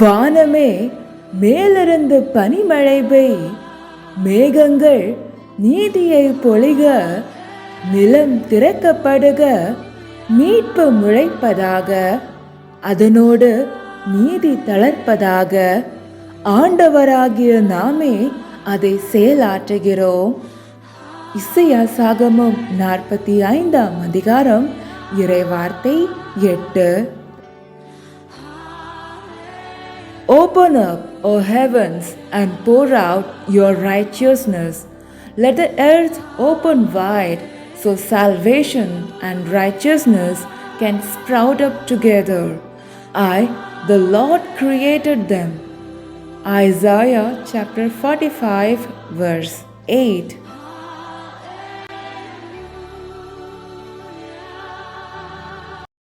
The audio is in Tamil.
வானமே மேலிருந்து பனிமழை பெய் மேகங்கள் நீதியை பொழிக நிலம் திறக்கப்படுக மீட்பு முளைப்பதாக அதனோடு நீதி தளர்ப்பதாக. ஆண்டவராகிய நாமே அதை செயலாற்றுகிறோம். இசையா சாகமம் நாற்பத்தி ஐந்தாம் அதிகாரம் இறைவார்த்தை எட்டு. Open up, O heavens, and pour out your righteousness. Let the earth open wide so salvation and righteousness can sprout up together. I, the Lord, created them. Isaiah chapter 45, verse 8.